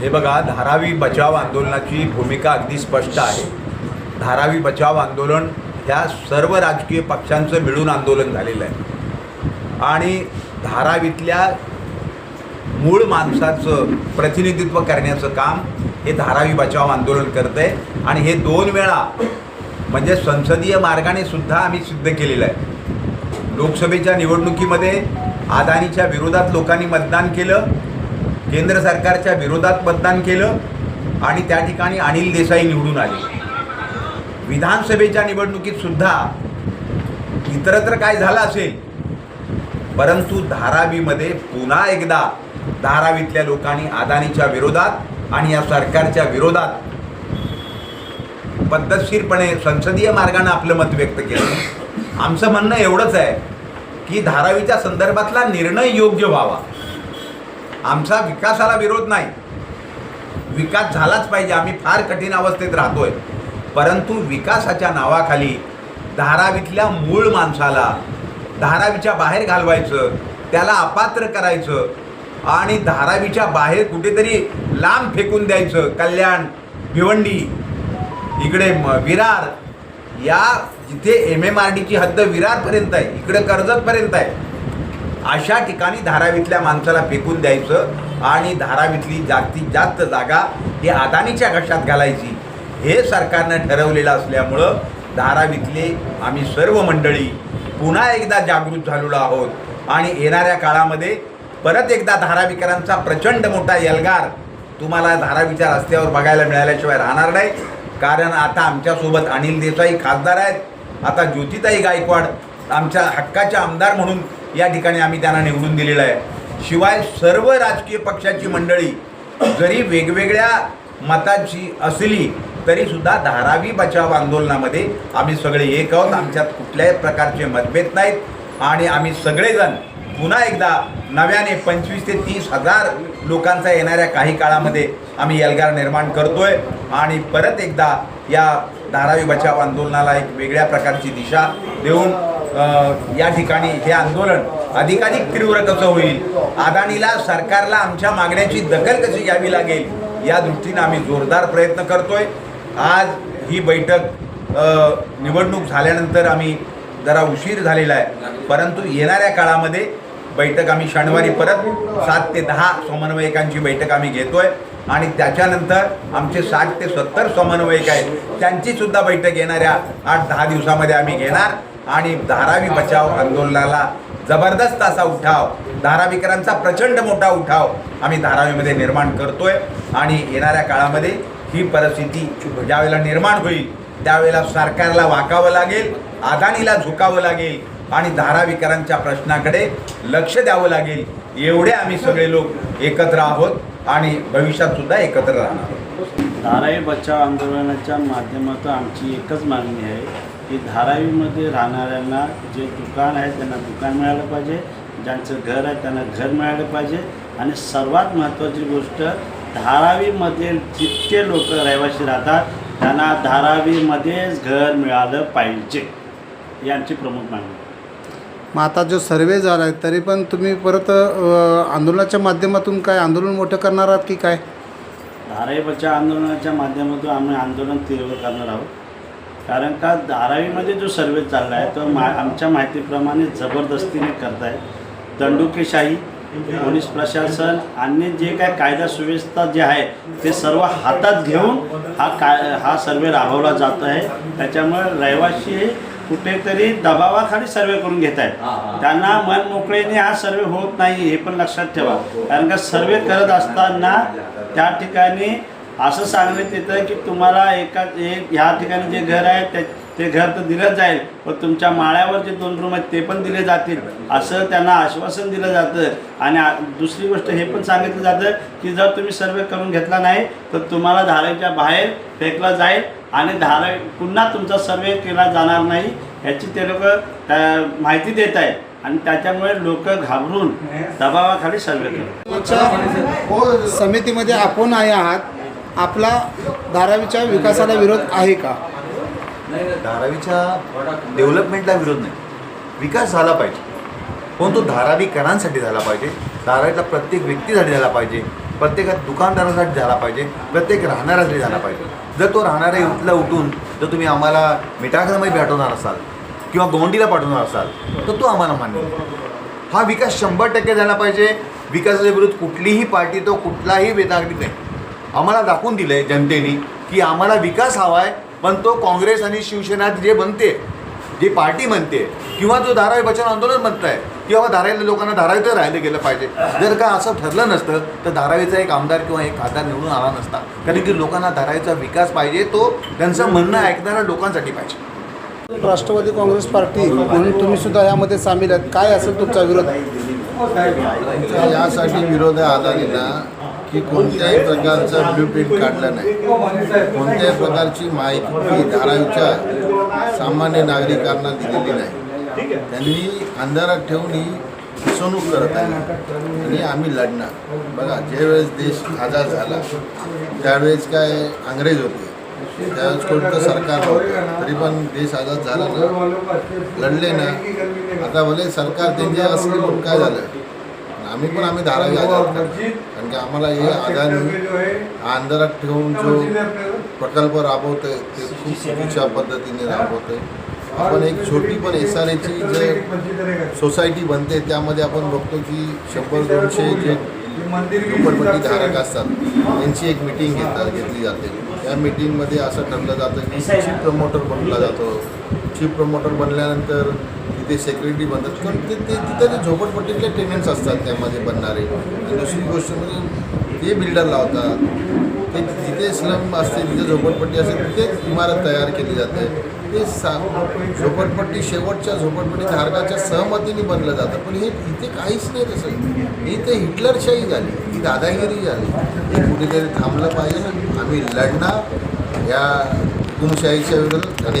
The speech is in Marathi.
हे बघा धारावी बचाव आंदोलनाची भूमिका अगदी स्पष्ट आहे. धारावी बचाव आंदोलन ह्या सर्व राजकीय पक्षांचं मिळून आंदोलन झालेलं आहे. आणि धारावीतल्या मूळ माणसाचं प्रतिनिधित्व करण्याचं काम हे धारावी बचाव आंदोलन करतं आहे आणि हे दोन वेळा म्हणजे संसदीय मार्गाने सुद्धा आम्ही सिद्ध केलेलं आहे. लोकसभेच्या निवडणुकीमध्ये अदानीच्या विरोधात लोकांनी मतदान केलं. केंद्र सरकारच्या विरोधात मतदान केलं आणि त्या ठिकाणी अनिल देसाई निवडून आले. विधानसभेच्या निवडणुकीत सुद्धा इतरत्र काय झालं असेल? परंतु धारावीमध्ये पुन्हा एकदा धारावीतल्या लोकांनी अदानीच्या विरोधात आणि या सरकारच्या विरोधात पद्धतशीरपणे संसदीय मार्गाने आपलं मत व्यक्त केलं. आमचं म्हणणं एवढंच आहे की धारावीच्या संदर्भातला निर्णय योग्य व्हावा. आमचा विकासाला विरोध नाही. विकास झालाच पाहिजे आम्ही फार कठीण अवस्थेत राहतोय. परंतु विकासाच्या नावाखाली धारावीतल्या मूळ माणसाला धारावीच्या बाहेर घालवायचं त्याला अपात्र करायचं आणि धारावीच्या बाहेर कुठेतरी लांब फेकून द्यायचं. कल्याण भिवंडी इकडे म- विरार. या जिथे एम एम आर डीची हद्द विरारपर्यंत आहे इकडे कर्जतपर्यंत आहे. अशा ठिकाणी धारावीतल्या माणसाला फेकून द्यायचं आणि धारावीतली जास्तीत जास्त जागा ही अदानीच्या घशात घालायची. हे सरकारनं ठरवलेलं असल्यामुळं धारावीतले आम्ही सर्व मंडळी पुन्हा एकदा जागृत झालेलो आहोत. आणि येणाऱ्या काळामध्ये परत एकदा धारावीकरांचा प्रचंड मोठा यलगार तुम्हाला धारावीच्या रस्त्यावर बघायला मिळाल्याशिवाय राहणार नाही. कारण आता आमच्यासोबत अनिल देसाई खासदार आहेत. आता ज्योतिताई गायकवाड आमच्या हक्काच्या आमदार म्हणून या ठिकाणी आम्ही त्यांना निवडून दिलेलं आहे. शिवाय सर्व राजकीय पक्षाची मंडळी जरी वेगवेगळ्या मताची असली तरीसुद्धा धारावी बचाव आंदोलनामध्ये आम्ही सगळे एक आहोत. आमच्यात कुठल्याही प्रकारचे मतभेद नाहीत. आणि आम्ही सगळेजण पुन्हा एकदा नव्याने पंचवीस ते तीस हजार लोकांचा येणाऱ्या काही काळामध्ये आम्ही एल्गार निर्माण करतोय. आणि परत एकदा या धारावी बचाव आंदोलनाला एक वेगळ्या प्रकारची दिशा देऊन या ठिकाणी हे आंदोलन अधिकाधिक तीव्र कसं होईल. अदानीला सरकारला आमच्या मागण्याची दखल कशी घ्यावी लागेल या दृष्टीनं आम्ही जोरदार प्रयत्न करतोय. आज ही बैठक निवडणूक झाल्यानंतर आम्ही जरा उशीर झालेला आहे. परंतु येणाऱ्या काळामध्ये बैठक आम्ही शनिवारी परत सात ते दहा समन्वयकांची बैठक आम्ही घेतोय आणि त्याच्यानंतर आमचे साठ ते सत्तर समन्वयक आहेत त्यांचीसुद्धा बैठक येणाऱ्या आठ दहा दिवसामध्ये आम्ही घेणार. आणि धारावी बचाव आंदोलनाला जबरदस्त असा उठाव धारावीकरांचा प्रचंड मोठा उठाव आम्ही धारावीमध्ये निर्माण करतोय आणि येणाऱ्या काळामध्ये ही परिस्थिती ज्यावेळेला निर्माण होईल त्यावेळेला सरकारला वाकावं लागेल अदानीला झुकावं लागेल आणि धारावीकरांच्या प्रश्नाकडे लक्ष द्यावं लागेल एवढे आम्ही सगळे लोक एकत्र आहोत आणि भविष्यात सुद्धा एकत्र राहणार आहोत. धारावी बचाव आंदोलनाच्या माध्यमातून आमची एकच मागणी आहे की धारावीमध्ये राहणाऱ्यांना जे दुकान आहे त्यांना दुकान मिळालं पाहिजे ज्यांचं घर आहे त्यांना घर मिळालं पाहिजे. आणि सर्वात महत्त्वाची गोष्ट धारावीमध्ये जितके लोक रहिवासी राहतात त्यांना धारावीमध्येच घर मिळालं पाहिजे आमची प्रमुख मागणी. मग आता जो सर्वे झाला आहे तरी पण तुम्ही परत अ, आंदोलनाच्या माध्यमातून काय आंदोलन मोठं करणार आहात की काय? धारावी बचाव आंदोलनाच्या माध्यमातून आम्ही आंदोलन तीव्र करणार आहोत. कारण का धारावीमध्ये जो सर्वे चालला आहे तो मा आमच्या माहितीप्रमाणे जबरदस्तीने करत आहे दंडुकेशाही पोलीस प्रशासन आणि जे काय कायदा सुव्यवस्था जे आहे ते सर्व हातात घेऊन हा काय हा सर्वे राबवला जात आहे. त्याच्यामुळे रहिवासी हे कुठेतरी दबावाखाली सर्वे करून घेत आहेत. त्यांना मन मोकळेने हा सर्वे होत नाही हे पण लक्षात ठेवा. कारण का सर्वे करत असताना त्या ठिकाणी असं सांगण्यात येतं की तुम्हाला एका एक ह्या ठिकाणी जे घर आहे ते ते घर तर दिलं जाईल पण तुमच्या माळ्यावर जे दोन रूम आहेत ते पण दिले जातील. असं त्यांना आश्वासन दिलं जातं. आणि दुसरी गोष्ट हे पण सांगितलं जातं की जर तुम्ही सर्वे करून घेतला नाही तर तुम्हाला धारावीच्या बाहेर फेकला जाईल आणि धारावी पुन्हा तुमचा सर्वे केला जाणार नाही याची ते लोक माहिती देत आहेत. आणि त्याच्यामुळे लोक घाबरून दबावाखाली सर्वे करतात हो समितीमध्ये आपण आहे आहात. आपला धारावीच्या विकासाला विरोध आहे का? धारावीच्या डेव्हलपमेंटला विरोध नाही. विकास झाला पाहिजे. पण तो धारावीकरांसाठी झाला पाहिजे. धारावीतला प्रत्येक व्यक्तीसाठी झाला पाहिजे. प्रत्येक दुकानदारासाठी झाला पाहिजे. प्रत्येक राहणाऱ्यासाठी झाला पाहिजे. जर तो राहणारा उठला उठून जर तुम्ही आम्हाला मिठाग्रामध्ये पाठवणार असाल किंवा गोंडीला पाठवणार असाल तर तो आम्हाला मान्य हा विकास शंभर टक्के झाला पाहिजे. विकासाच्या विरुद्ध कुठलीही पार्टी तो कुठलाही वेदागरी नाही. आम्हाला दाखवून दिलं आहे जनतेने की आम्हाला विकास हवा आहे पण तो काँग्रेस आणि शिवसेना जे बनते जे पार्टी म्हणते किंवा जो धारावी बचाव आंदोलन म्हणत आहे किंवा धारावी लोकांना धारावीतच राहिलं गेलं पाहिजे. जर का असं ठरलं नसतं तर धारावीचा एक आमदार किंवा एक खासदार निवडून आला नसता. कारण की लोकांना धारावीचा विकास पाहिजे तो त्यांचं म्हणणं ऐकणाऱ्या लोकांसाठी पाहिजे. राष्ट्रवादी काँग्रेस पार्टी म्हणून तुम्ही सुद्धा यामध्ये सामील आहेत. काय असेल तुमचा विरोध? यासाठी विरोध आहे अदानीला की कोणत्याही प्रकारचं ब्ल्यूप्रिंट काढला काढलं नाही. कोणत्याही प्रकारची माहिती धारावीच्या सामान्य नागरिकांना दिलेली नाही. त्यांनी अंधारात ठेवून ही फसवणूक करत आहे. आणि आम्ही लढणार. बघा ज्यावेळेस देश आझाद झाला त्यावेळेस काय अंग्रेज होते. त्यावेळेस कोणतं सरकार नव्हतं. तरी पण देश आझाद झाला ना. लढले ना. आता भले सरकार त्यांचे असले पण काय झालं? आम्ही पण आम्ही धारावी आझाद. कारण की आम्हाला हे हा अंधारात ठेवून जो प्रकल्प राबवतोय ते खूप चुकीच्या पद्धतीने राबवतोय. आपण एक छोटी पण एस आर एची जे सोसायटी बनते त्यामध्ये आपण बघतो की शंभर दोनशे जे झोपडपट्टी धारक असतात त्यांची एक मिटिंग घेतात घेतली जाते. त्या मिटिंगमध्ये असं ठरलं जातं की चीफ प्रमोटर बनला जातो. चीफ प्रमोटर बनल्यानंतर ते सेक्युरिटी बनतात पण ते ते तिथे ते झोपडपट्टीतले टेनंट्स असतात त्यामध्ये बनणारे. दुसरी गोष्ट म्हणजे ते बिल्डर लावतात ते जिथे स्लम असते जिथे झोपडपट्टी असते तिथेच इमारत तयार केली जाते. ते सा झोपडपट्टी शेवटच्या झोपडपट्टी धारकाच्या सहमतीने बनलं जातं. पण हे इथे काहीच नाही तसं. इथे हिटलरशाही झाली. ही दादागिरी झाली. हे कुठेतरी थांबलं पाहिजे. ना आम्ही लढणार. या हुकुमशाहीच्या विरोधात आणि